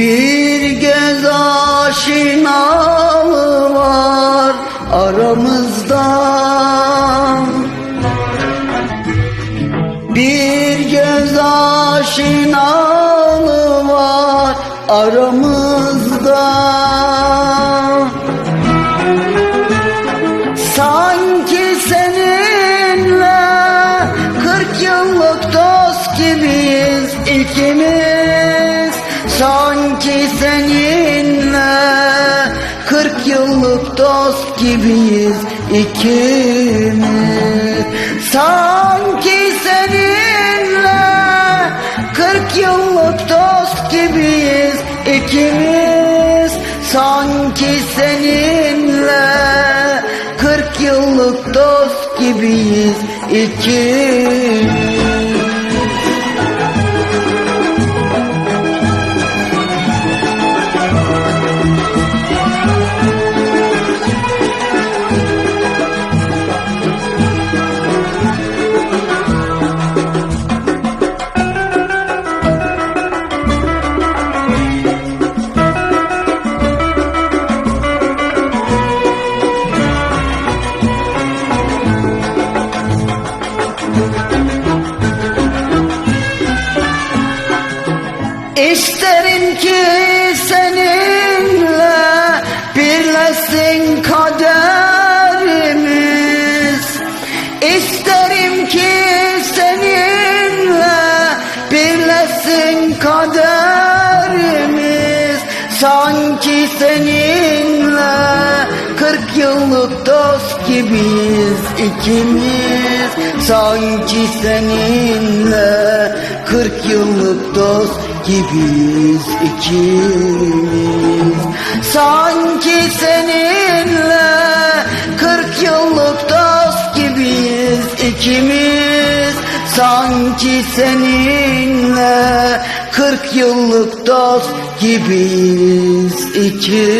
Bir göz aşinalığı var aramızda. Bir göz aşinalığı var aramızda. Sanki seninle kırk yıllık dost gibiyiz ikimiz Sanki seninle kırk yıllık dost gibiyiz ikimiz. Sanki seninle kırk yıllık dost gibiyiz ikimiz. Sanki seninle Kırk yıllık dost gibiyiz ikimiz İsterim ki seninle birleşsin kaderimiz. İsterim ki seninle birleşsin kaderimiz. Sanki seninle kırk yıllık dost gibiyiz ikimiz. Sanki seninle kırk yıllık dost gibiyiz ikimiz. Sanki seninle kırk yıllık dost gibiyiz ikimiz. Sanki seninle kırk yıllık dost gibiyiz ikimiz